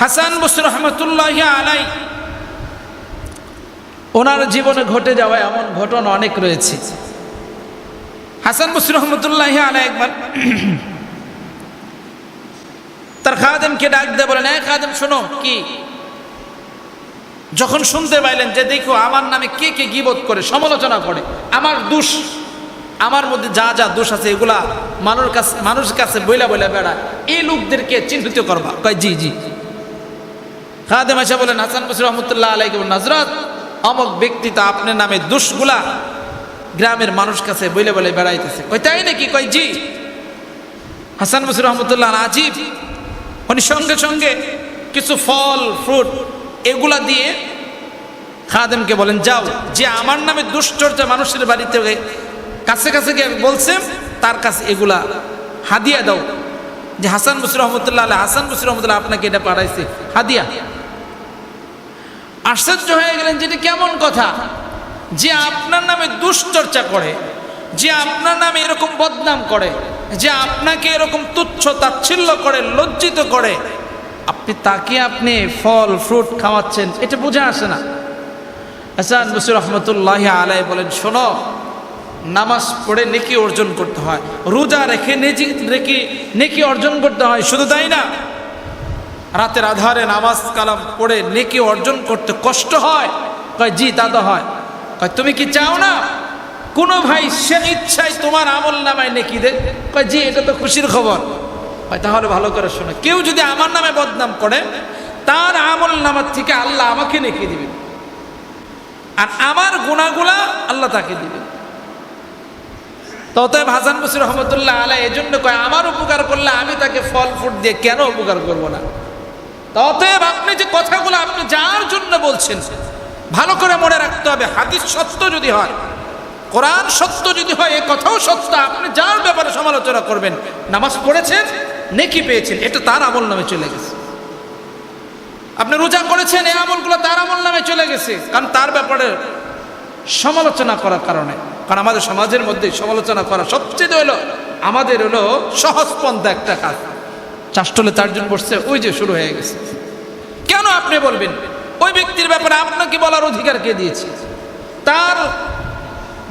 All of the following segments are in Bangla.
হাসান বসুর রহমতুল্লাহ আলাই ওনার জীবনে ঘটে যাওয়া এমন ঘটনা অনেক রয়েছে। হাসান বসুর রহমতুল্লাহ আলাই একবার তার খাদেমকে ডাক দিয়ে বলেন এক খাদেম, শোনো, কি? যখন শুনতে পাইলেন যে দেখো আমার নামে কে কে গিবোধ করে, সমালোচনা করে, আমার দোষ, আমার মধ্যে যা যা দোষ আছে এগুলা মানুষের কাছে মানুষের কাছে বইলা বইলা বেড়া এই লোকদেরকে চিহ্নিত করবা। কয় জি জি। খাদেম আশা বলেন, হাসান বসির রহমতুল্লাহ আলাইকে নাজরত, অমক ব্যক্তি তা আপনার নামে দোষগুলা গ্রামের মানুষ কাছে বলে বলে বেড়াইতেছে। কই তাই নাকি? কয়, জি। হাসান বসির রহমতুল্লাহ আজিব, উনি সঙ্গে সঙ্গে কিছু ফল, ফ্রুট এগুলা দিয়ে খাদেমকে বলেন, যাও, যে আমার নামে দুশ্চর্চা মানুষের বাড়িতে কাছে কাছে গিয়ে বলছে, তার কাছে এগুলা হাদিয়া দাও। যে হাসান বসির রহমতুল্লাহ আল্লাহ হাসান বসির রহমতুল্লাহ আপনাকে এটা পাঠাইছে, হাদিয়া। আশ্চর্য হয়ে গেলেন, যেটা কেমন কথা? যে আপনার নামে দুশ্চর্চা করে, যে আপনার নামে এরকম বদনাম করে, যে আপনাকে এরকম তুচ্ছ তাচ্ছিল্য করে, লজ্জিত করে, আপনি তাকে আপনি ফল, ফ্রুট খাওয়াচ্ছেন, এটা বোঝা আসে না। হাসান বসির রহমতুল্লাহ আলাই বলেন, শোনো, নামাজ পড়ে নেকি অর্জন করতে হয়, রোজা রেখে রেখে নেকি অর্জন করতে হয়, শুধু তাই না? রাতের আধারে নামাজ কালাম পড়ে নেকি অর্জন করতে কষ্ট হয়। কয়, জি, তো হয়। কয়, তুমি কি চাও না? কোনো ভাই সে ইচ্ছায় তোমার আমল নামায় নেকি দে? কয়, জি, এটা তো খুশির খবর। কয়, তাহলে ভালো করে শোনো। কেউ যদি আমার নামে বদনাম করে, তার আমল নামার থেকে আল্লাহ আমাকে নেকি দিবেন আর আমার গুণাগুলা আল্লাহ তাকে দিবেন ততএব হাসান বসির রহমতুল্লাহ আলাই এই জন্য কয়, আমার উপকার করলে আমি তাকে ফল ফুট দিয়ে কেন উপকার করব না? ততএব আপনি যে কথাগুলো আপনি যার জন্য বলছেন, ভালো করে মনে রাখতে হবে, হাদিস সত্য যদি হয়, কোরআন সত্য যদি হয়, এ কথাও সত্য, আপনি যার ব্যাপারে সমালোচনা করবেন, নামাজ পড়েছেন, নেকি পেয়েছেন, এটা তার আমল নামে চলে গেছে। আপনি রোজা করেছেন, এই আমলগুলো তার আমল নামে চলে গেছে, কারণ তার ব্যাপারে সমালোচনা করার কারণে। কারণ আমাদের সমাজের মধ্যে সমালোচনা করা সবচেয়ে হলো, আমাদের হলো সহজ পন্থা একটা কাজ। চাষ্টলে চারজন বসছে, ওই যে শুরু হয়ে গেছে। কেন আপনি বলবেন? ওই ব্যক্তির ব্যাপারে আপনাকে বলার অধিকার কে দিয়েছে? তার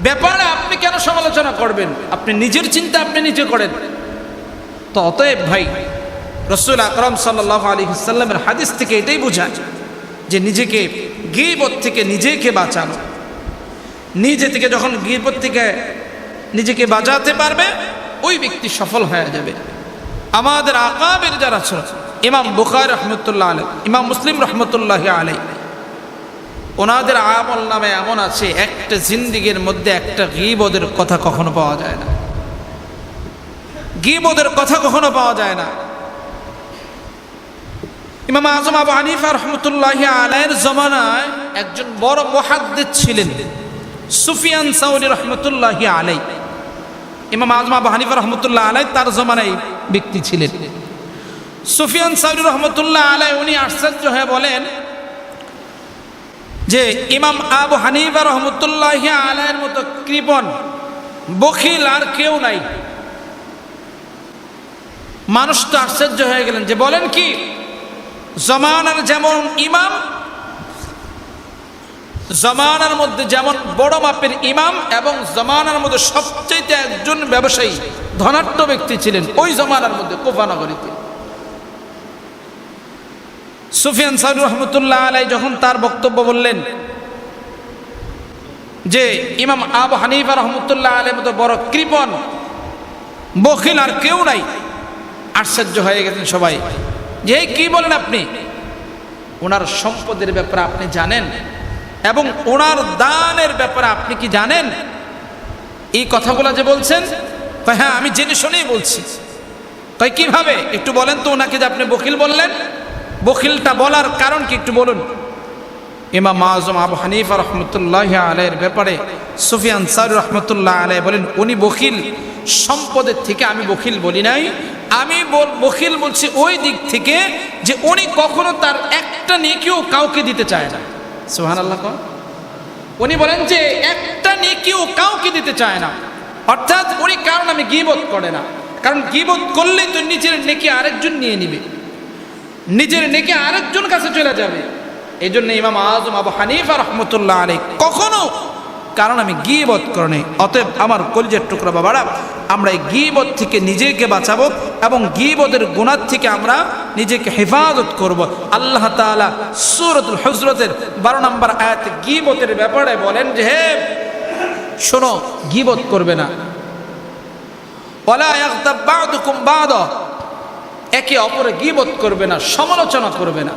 ব্যাপারে আপনি কেন সমালোচনা করবেন? আপনি নিজের চিন্তা আপনি নিজে করেন। তো অতএব ভাই, রসুল আকরম সাল্লাহ আলী হাদিস থেকে এটাই বোঝায় যে নিজেকে গিবত থেকে নিজেকে বাঁচানো। নিজে থেকে যখন গিবত থেকে নিজেকে বাঁচাতে পারবে, ওই ব্যক্তি সফল হয়ে যাবে। আমাদের আকাবের যারা ছিল, ইমাম বুখার রহমতুল্লাহ আলাই ইমাম মুসলিম রহমতুল্লাহ আলাই ওনাদের আমল নামে এমন আছে, একটা জিন্দিগির মধ্যে একটা গিবদের কথা কখনো পাওয়া যায় না। গিবদের কথা কখনো পাওয়া যায় না। ইমাম আজম আবু হানিফা রহমতুল্লাহ আলাইয়ের জমানায় একজন বড় মহাদ্দিদ ছিলেন, সুফিয়ান সাউরি রহমতুল্লাহ আলাই ইমাম আজম আবু হানিফা রহমতুল্লাহ আলাই তার জমানায় ব্যক্তি ছিলেন। সুফিয়ান সাউরি রহমতুল্লাহ আলাই উনি আশ্চর্য হয়ে বলেন যে ইমাম আবু হানিফা রহমতুল্লাহ আলাইয়ের মতো কৃপন বখিল আর কেউ নাই। মানুষ তো আশ্চর্য হয়ে গেলেন যে বলেন কি, জমানার যেমন ইমাম, জমানার মধ্যে যেমন বড় মাপের ইমাম এবং জমানার মধ্যে সবচেয়ে একজন ব্যবসায়ী ধনাঢ্য ব্যক্তি ছিলেন ওই জমানার মধ্যে কোফানগরীতে সুফিয়ান সাহুর রহমতুল্লাহ আলাই যখন তার বক্তব্য বললেন যে ইমাম আবু হানিফা রহমতুল্লাহ আলাই মতো বড় কৃপন বখিল আর কেউ নাই, আশ্চর্য হয়ে গেছেন সবাই। যে কি বলেন আপনি? ওনার সম্পদের ব্যাপারে আপনি জানেন এবং ওনার দানের ব্যাপারে আপনি কি জানেন? এই কথাগুলো যে বলছেন হ্যাঁ আমি জেনে শুনেই বলছি। তাই কীভাবে? একটু বলেন তো ওনাকে যে আপনি বকিল বললেন। বকিলটা বলার কারণ কি একটু বলুন। ইমাম আজম আবু হানিফা রহমতুল্লাহ আলাইয়ের ব্যাপারে সুফিয়ান সার রহমতুল্লাহ আলাই বলেন, উনি বকিল। সম্পদের থেকে আমি বকিল বলি নাই। আমি বকিল বলছি ওই দিক থেকে যে উনি কখনো তার একটা নেকিও কাউকে দিতে চায় না। সুহান আল্লাহ উনি বলেন যে, একটা নেকিও কাউকে দিতে চায় না। অর্থাৎ উনি কারণ আমি গিবোধ করে না। কারণ গিবোধ করলেই তো নিজের নেকি আরেকজন নিয়ে নিবে। নিজের নেকে আরেকজন কাছে চলে যাবে। এই জন্য ইমাম আজম আবু হানিফা রহমতুল্লাহ আলী কখনো কারণ আমি গিবত করণে অতএব আমার কলজের টুকরা বাবারা, আমরা এই গিবত থেকে নিজেকে বাঁচাবো এবং গিবতের গুণার থেকে আমরা নিজেকে হেফাজত করব। আল্লাহ তাআলা সুরতুল হজরতের বারো নম্বর আয়াত গিবতের ব্যাপারে বলেন যে, হে শোনো, গিবত করবে না। একে অপরে গিবত করবে না, সমালোচনা করবে না।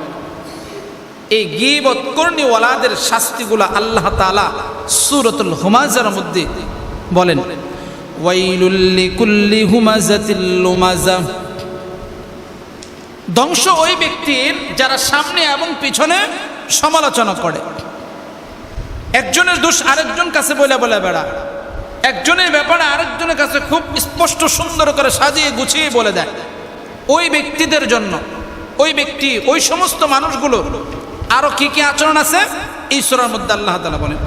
এই গিবত কর্ণীওয়ালাদের শাস্তিগুলো আল্লাহ তাআলা সূরাতুল হুমাজার মধ্যে বলেন ধ্বংস ওই ব্যক্তির যারা সামনে এবং পিছনে সমালোচনা করে। একজনের দোষ আরেকজন কাছে বলে বলে বেড়া একজনের ব্যাপারে আরেকজনের কাছে খুব স্পষ্ট সুন্দর করে সাজিয়ে গুছিয়ে বলে দেয় ওই ব্যক্তিদের জন্য ওই ব্যক্তি ওই সমস্ত মানুষগুলো আরো কি কি আচরণ আছে এই সূরার মধ্যে আল্লাহ তাআলা বলেন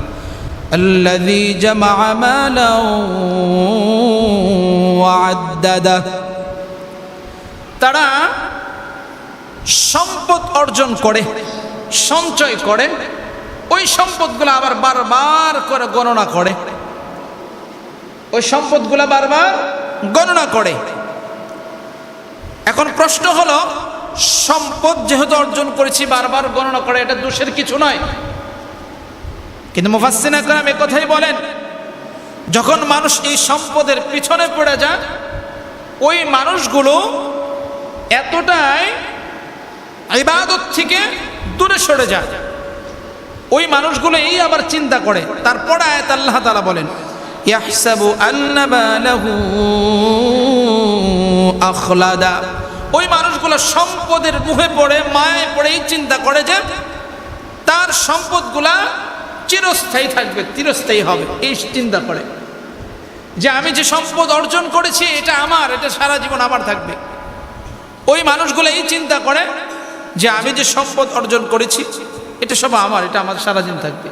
الذي جمع مالا وعدده তারা সম্পদ অর্জন করে সঞ্চয় করে ওই সম্পদগুলো আবার বারবার করে গণনা করে। ওই সম্পদগুলো বারবার গণনা করে। এখন প্রশ্ন হলো, সম্পদ যেহেতু অর্জন করেছি, বারবার গণনা করে, এটা দোষের কিছু নয়। কিন্তু মুফাসসিন আকরাম কথাই বলেন, যখন মানুষ এই সম্পদের পিছনে পড়ে যায়, ওই মানুষগুলো এতটাই ইবাদত থেকে দূরে সরে যায়। ওই মানুষগুলো এই আবার চিন্তা করে। তারপর আয়াত আল্লাহ তাআলা বলেন, ইয়াহসাবু আন্না মালাহু আখলাদা। ওই মানুষগুলো সম্পদের মুহে পড়ে মায়ে পড়ে, এই চিন্তা করে যে তার সম্পদগুলা চিরস্থায়ী থাকবে চিরস্থায়ী হবে, এই চিন্তা করে। যে আমি যে সম্পদ অর্জন করেছি, এটা আমার, এটা সারা জীবন আমার থাকবে। ওই মানুষগুলো এই চিন্তা করে যে আমি যে সম্পদ অর্জন করেছি এটা সব আমার, এটা আমার, সারা দিন থাকবে।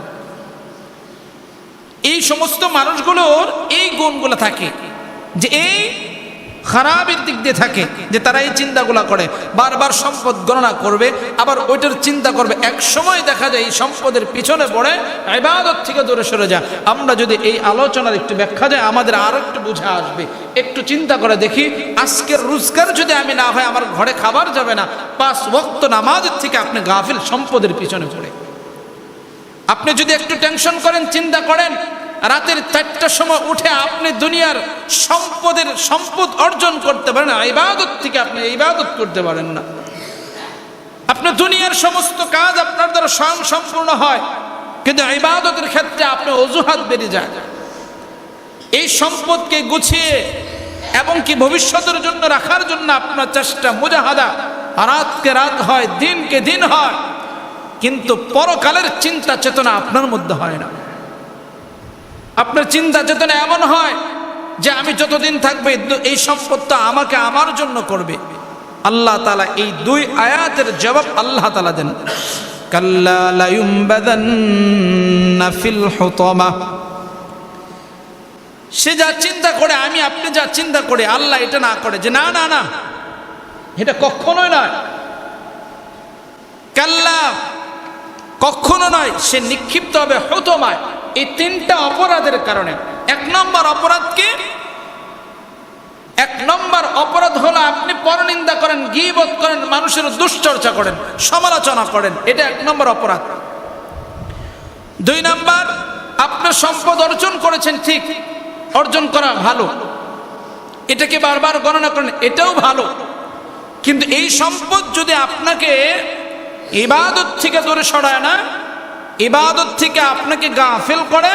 এই সমস্ত মানুষগুলোর এই গুণগুলো থাকে যে এই খারাপের দিক দিয়ে থাকে, যে তারা এই চিন্তাগুলা করে। বারবার সম্পদ গণনা করবে, আবার ওইটার চিন্তা করবে। এক সময় দেখা যায় এই সম্পদের পিছনে পড়ে, ইবাদত থেকে দূরে সরে যায়। আমরা যদি এই আলোচনার একটু ব্যাখ্যা যায় আমাদের আরও একটু বুঝে আসবে। একটু চিন্তা করে দেখি, আজকের রোজগার যদি আমি না হয়, আমার ঘরে খাবার যাবে না। পাঁচ ভক্ত নামাজের থেকে আপনি গাফিল, সম্পদের পিছনে পড়ে। আপনি যদি একটু টেনশন করেন, চিন্তা করেন রাতের চারটার সময় উঠে আপনি দুনিয়ার সম্পদের সম্পদ অর্জন করতে পারেন না, ইবাদত থেকে আপনি ইবাদত করতে পারেন না। আপনি দুনিয়ার সমস্ত কাজ আপনার দ্বারা স্বয়ং সম্পূর্ণ হয়, কিন্তু ইবাদতের ক্ষেত্রে আপনি অজুহাত বেরিয়ে যায়। এই সম্পদকে গুছিয়ে এবং কি ভবিষ্যতের জন্য রাখার জন্য আপনার চেষ্টা মুজাহাদা, রাতকে রাত হয়, দিনকে দিন হয়, কিন্তু পরকালের চিন্তা চেতনা আপনার মধ্যে হয় না। আপনার চিন্তা চেতনা এমন হয় যে আমি যতদিন থাকবে এই সম্পদটা আমাকে আমার জন্য করবে। আল্লাহ তালা এই দুই আয়াতের জবাব আল্লাহ তালা দেন। সে যা চিন্তা করে, আমি আপনি যা চিন্তা করে, আল্লাহ এটা না করে যে না না না, এটা কখনোই নয়। কাল্লা, কখনো নয়, সে নিক্ষিপ্ত হবে হতমায়। এই তিনটা অপরাধের কারণে। এক নম্বর অপরাধ কি? এক নম্বর অপরাধ হলো আপনি পরনিন্দা করেন, গিবত করেন, মানুষের দুশ্চর্চা করেন, সমালোচনা করেন। এটা এক নম্বর অপরাধ। দুই নম্বর আপনার সম্পদ অর্জন করেছেন, ঠিক। অর্জন করা ভালো। এটাকে বারবার গণনা করেন, এটাও ভালো। কিন্তু এই সম্পদ যদি আপনাকে ইবাদত থেকে দূরে সরায় না ইবাদত থেকে আপনাকে গাফেল করে,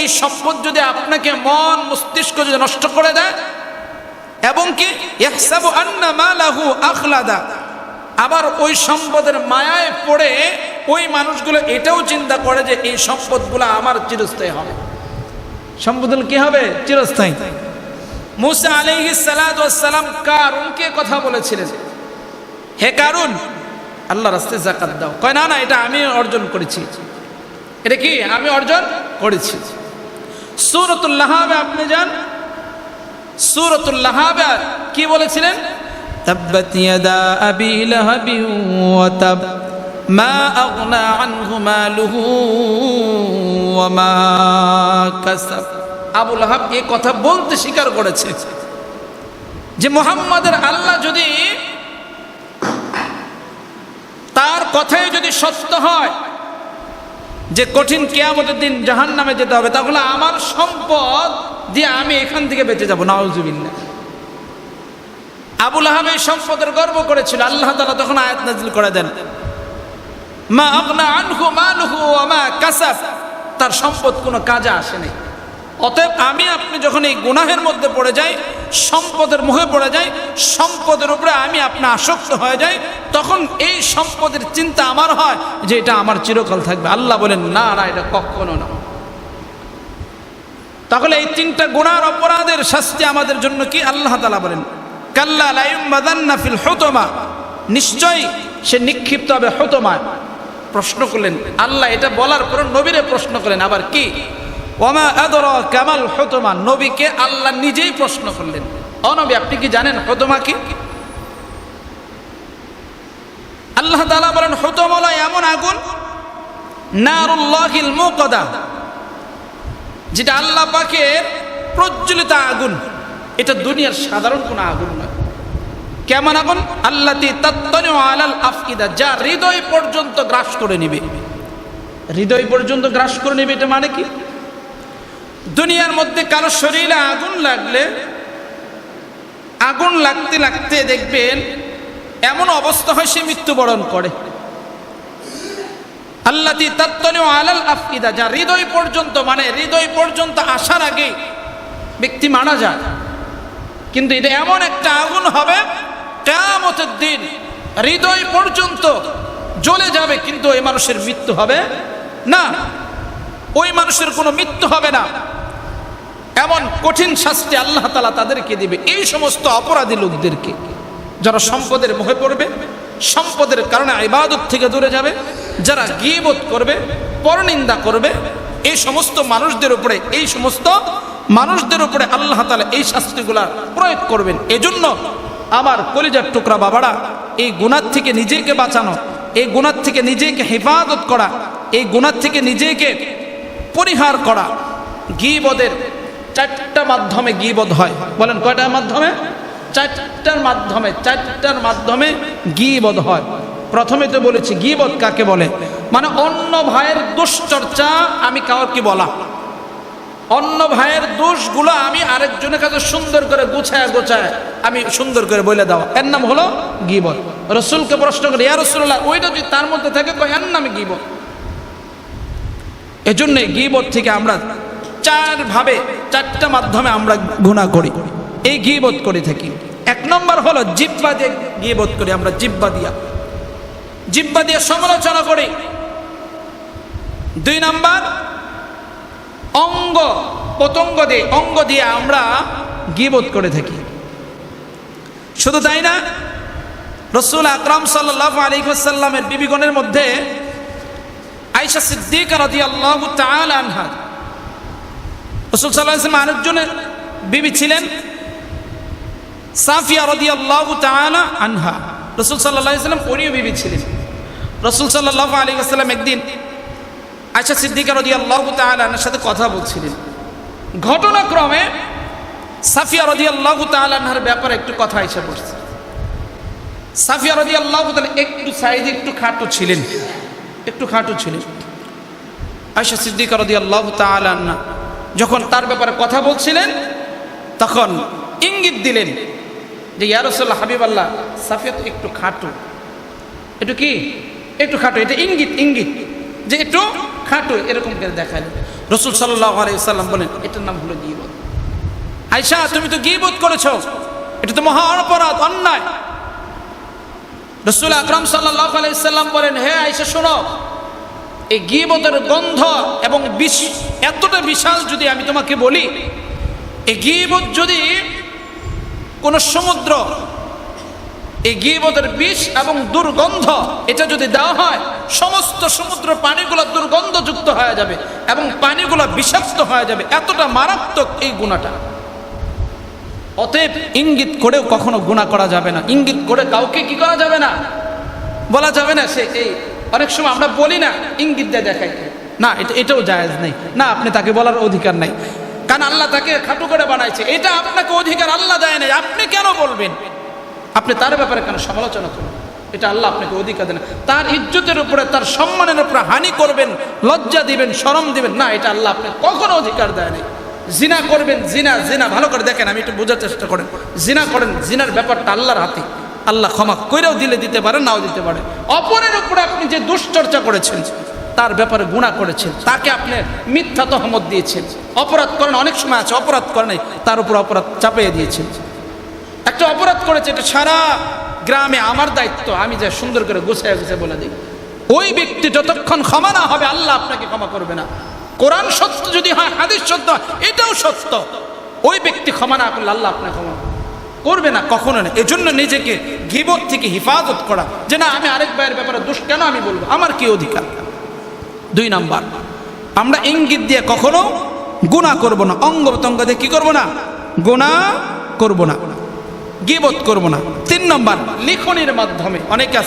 এই সম্পদ যদি আপনাকে মন, মস্তিষ্ক যদি নষ্ট করে দেয়, এবং কি? আবার ওই সম্পদের মায়ায় পড়ে ওই মানুষগুলো এটাও চিন্তা করে যে এই সম্পদগুলো আমার চিরস্থায়ী হবে। সম্পদগুলো কি হবে? চিরস্থায়ী। মুসা আলাইহি সালাম কারুনকে কথা বলেছিলেন। হে কারুন আল্লাহ রাস্তায় জাকাত দাও কয় না না এটা আমি অর্জন করেছি এটা কি আমি অর্জন করেছি সুরতুল্লাহাবে আপনি যান সুরতুল্লাহাবে কি বলেছিলেন تبت يدا أبي لهب وتب ما أغنى عنه ماله وما كسب আবু লাহাব এই কথা বলতে স্বীকার করেছে যে মোহাম্মদের আল্লাহ যদি কথাই যদি সত্য হয় যে কঠিন কেয়ামতের দিন জাহান নামে যেতে হবে, তাহলে আমার সম্পদ দিয়ে আমি এখান থেকে বেঁচে যাব নাউজুবিল্লা আবুল আহাব সম্পদের গর্ব করেছিল, আল্লাহ তালা তখন আয়াত নাজিল করে দেন। মা আপনা আনহু মানহু আমা কাসাব। তার সম্পদ কোনো কাজে আসেনি অতএব আমি, আপনি যখন এই গুনাহের মধ্যে পড়ে যাই সম্পদের মুখে পড়ে যাই, সম্পদের উপরে আমি আপনি আসক্ত হয়ে যাই, তখন এই সম্পদের চিন্তা আমার হয় যে এটা আমার চিরকাল থাকবে। আল্লাহ বলেন, না না, এটা কখনো না। তাহলে এই তিনটা গুণার অপরাধের শাস্তি আমাদের জন্য কি? আল্লাহ তালা বলেন, কাল্লা লাইম্বাদান্না ফিল হতমা। নিশ্চয়ই সে নিক্ষিপ্ত হবে হতমায়। প্রশ্ন করলেন, আল্লাহ এটা বলার পর নবীরে প্রশ্ন করলেন, আবার কি? ওমা আদর কামাল হতমা, নবীকে আল্লাহ নিজেই প্রশ্ন করলেন। অনবী আপনি কি জানেন হতমা কি? আল্লাহ তাআলা বলেন হতমলা এমন আগুন, নারুল্লাহিল মুকদা, যেটা আল্লাহ পাকের প্রজ্বলিত আগুন। এটা দুনিয়ার সাধারণ কোনো আগুন নয় কেমন আগুন? আল্লাহ আলাল আফকিদা যা হৃদয় পর্যন্ত গ্রাস করে নিবে। হৃদয় পর্যন্ত গ্রাস করে নিবে, এটা মানে কি? দুনিয়ার মধ্যে কারও শরীরে আগুন লাগলে, আগুন লাগতে লাগতে দেখবেন এমন অবস্থা হয় সে মৃত্যুবরণ করে। আল্লাহ তাত্তনীয় আলাল আফকিদা যা হৃদয় পর্যন্ত মানে হৃদয় পর্যন্ত আসার আগে ব্যক্তি মারা যায়। কিন্তু এটা এমন একটা আগুন হবে কেমতের দিন হৃদয় পর্যন্ত জ্বলে যাবে, কিন্তু ওই মানুষের মৃত্যু হবে না। ওই মানুষের কোনো মৃত্যু হবে না। এমন কঠিন শাস্তি আল্লাহ তালা তাদেরকে দিবে। এই সমস্ত অপরাধী লোকদেরকে যারা সম্পদের মুখে পড়বে, সম্পদের কারণে ইবাদত থেকে দূরে যাবে, যারা গিবোধ করবে, পরনিন্দা করবে, এই সমস্ত মানুষদের উপরে, এই সমস্ত মানুষদের উপরে আল্লাহ তালা এই শাস্তিগুলা প্রয়োগ করবেন। এজন্য আমার কলিজার টুকরা বাবারা, এই গুণার থেকে নিজেকে বাঁচানো, এই গুণার থেকে নিজেকে হেফাজত করা, এই গুণার থেকে নিজেকে পরিহার করা, গিবদের চারটা মাধ্যমে গিবদ হয়। বলেন, কয়টার মাধ্যমে? চারটার মাধ্যমে চারটার মাধ্যমে গিবদ হয়। প্রথমে তো বলেছি, গিবদ কাকে বলে? মানে অন্য ভাইয়ের দুশ্চর্চা আমি কাউকে বলা। অন্য ভাইয়ের দোষগুলো আমি আরেকজনের কাছে সুন্দর করে গোছায় গোছায় আমি সুন্দর করে বলে দেওয়া। এর নাম হলো গিবত রসুলকে প্রশ্ন করে, ইয়া রসুল্লাহ ওইটা যদি তার মধ্যে থাকে এর নামে গিবত এজন্য গিবত থেকে আমরা চার ভাবে চারটা মাধ্যমে আমরা গুণা করি। এই গিবত করে থাকি। এক নম্বর হলো জিব্বা দিয়ে গিবত করি আমরা, জিব্বা দিয়া। জিব্বা দিয়ে সমালোচনা করি। দুই নম্বর, অঙ্গ, পতঙ্গ দিয়ে, অঙ্গ দিয়ে আমরা গিবোধ করে থাকি। শুধু তাই না, রসুল আকরাম সাল্লাহ আলিহাসাল্লামের বিবিগণের মধ্যে আইসা সিদ্দিক রাজি আল্লাহ আনহা রসুল সাল্লাহ আরেকজনের বিবি ছিলেন সাফিয়া রদি আল্লাহ আনহা। রসুল সাল্লাহ ইসলাম ওরিও বিবি ছিলেন। রসুল সাল্লাহ আলী আসসালাম একদিন আচ্ছা সিদ্দিকা রদি আল্লাহ তালার সাথে কথা বলছিলেন। ঘটনাক্রমে সাফিয়া রদি আল্লাহ তালার ব্যাপারে একটু কথা এসে পড়ছে সাফিয়া রদি আল্লাহ একটু সাইজে একটু খাটো ছিলেন। একটু খাটো ছিলেন। আয়সা সিদ্দিকা রদি আল্লাহ তালান্না যখন তার ব্যাপারে কথা বলছিলেন, তখন ইঙ্গিত দিলেন যে ইয়ারসল্লাহ হাবিব আল্লাহ সাফিয়া তো একটু খাটো। একটু কি? একটু খাটো, এটা ইঙ্গিত ইঙ্গিত যে একটু খাটো। এরকম করে দেখায় রসুল সাল্লাহ আলাইসাল্লাম বলেন, এটার নাম হলো গিবত। আয়সা তুমি তো গিবত করেছ। এটা তো মহা অপরাধ, অন্যায়। রসুল আকরাম সাল্লাহ আলাইসাল্লাম বলেন, হে আয়সা শোনো এই গিবতের গন্ধ এবং বিষ, এতটা বিশাল যদি আমি তোমাকে বলি, এই গিবত যদি কোনো সমুদ্র, এই গিবতের বিষ এবং দুর্গন্ধ, এটা যদি দেওয়া হয়, সমস্ত সমুদ্র পানিগুলো দুর্গন্ধযুক্ত হয়ে যাবে এবং পানিগুলো বিষাক্ত হয়ে যাবে। এতটা মারাত্মক এই গুণাটা। অতএব ইঙ্গিত করেও কখনো গুণা করা যাবে না। ইঙ্গিত করে কাউকে কি করা যাবে না? বলা যাবে না সে এই অনেক সময় আমরা বলি না, ইঙ্গিত দিয়ে দেখাই। না, এটা, এটাও জায়েজ নেই। না, আপনি তাকে বলার অধিকার নাই। কারণ আল্লাহ তাকে খাটু করে বানাইছে। এটা আপনাকে অধিকার আল্লাহ দেয় নাই। আপনি কেন বলবেন? আপনি তার ব্যাপারে কেন সমালোচনা করবেন? এটা আল্লাহ আপনাকে অধিকার দেন। তার ইজ্জতের উপরে, তার সম্মানের উপরে হানি করবেন, লজ্জা দিবেন, শরম দিবেন। না, এটা আল্লাহ আপনি কখনো অধিকার দেয় নাই। জিনা করবেন, জিনা জিনা। ভালো করে দেখেন, আমি একটু বোঝার চেষ্টা করেন। জিনা করেন, জিনার ব্যাপারটা আল্লাহর হাতে। আল্লাহ ক্ষমা করেও দিলে দিতে পারে, নাও দিতে পারে। অপরের উপরে আপনি যে দুশ্চর্চা করেছেন, তার ব্যাপারে গুণা করেছেন, তাকে আপনি মিথ্যা তহমত দিয়েছেন। অপরাধ করেন, অনেক সময় আছে, অপরাধ করে নাই, তার উপর অপরাধ চাপিয়ে দিয়েছেন। একটা অপরাধ করেছে, এটা সারা গ্রামে আমার দায়িত্ব, আমি যা সুন্দর করে গুছায় গুছায় বলে দিই। ওই ব্যক্তি যতক্ষণ ক্ষমা না হবে, আল্লাহ আপনাকে ক্ষমা করবে না। কোরআন সত্য যদি হয়, হাদিস সত্য এটাও সত্য। ওই ব্যক্তি ক্ষমা না করলে আল্লাহ আপনাকে ক্ষমা করবে না, কখনো না। এজন্য নিজেকে গিবত থেকে হিফাজত করা, যে না, আমি আরেক ভাইয়ের ব্যাপারে দোষ কেন আমি বলব? আমার কি অধিকার? দুই নাম্বার, আমরা ইঙ্গিত দিয়ে কখনো গুণা করব না। অঙ্গ প্রত্যঙ্গ দিয়ে কী করব না? গুণা করব না। গিবত করব না। তিন নম্বর, লিখনের মাধ্যমে। অনেকে আছে